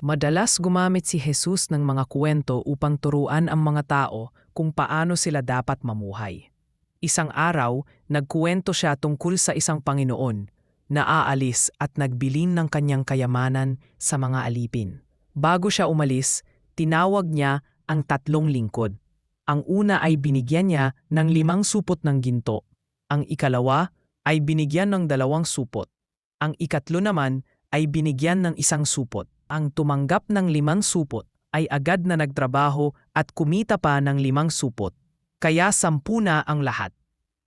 Madalas gumamit si Jesus ng mga kwento upang turuan ang mga tao kung paano sila dapat mamuhay. Isang araw, nagkuwento siya tungkol sa isang Panginoon na aalis at nagbilin ng kanyang kayamanan sa mga alipin. Bago siya umalis, tinawag niya ang tatlong lingkod. Ang una ay binigyan niya ng limang supot ng ginto. Ang ikalawa ay binigyan ng dalawang supot. Ang ikatlo naman ay binigyan ng isang supot. Ang tumanggap ng limang supot ay agad na nagtrabaho at kumita pa ng limang supot. Kaya sampu na ang lahat.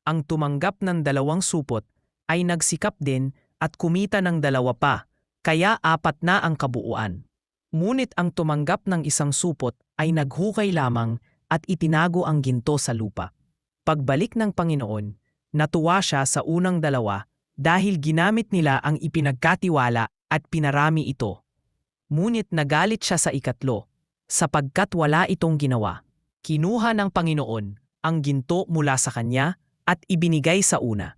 Ang tumanggap ng dalawang supot ay nagsikap din at kumita ng dalawa pa, kaya apat na ang kabuuan. Ngunit ang tumanggap ng isang supot ay naghukay lamang at itinago ang ginto sa lupa. Pagbalik ng Panginoon, natuwa siya sa unang dalawa dahil ginamit nila ang ipinagkatiwala at pinarami ito. Ngunit nagalit siya sa ikatlo, sapagkat wala itong ginawa. Kinuha ng Panginoon ang ginto mula sa kanya at ibinigay sa una.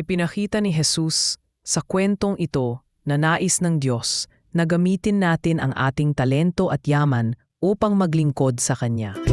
Ipinakita ni Jesus sa kwentong ito na nais ng Diyos na gamitin natin ang ating talento at yaman upang maglingkod sa Kanya.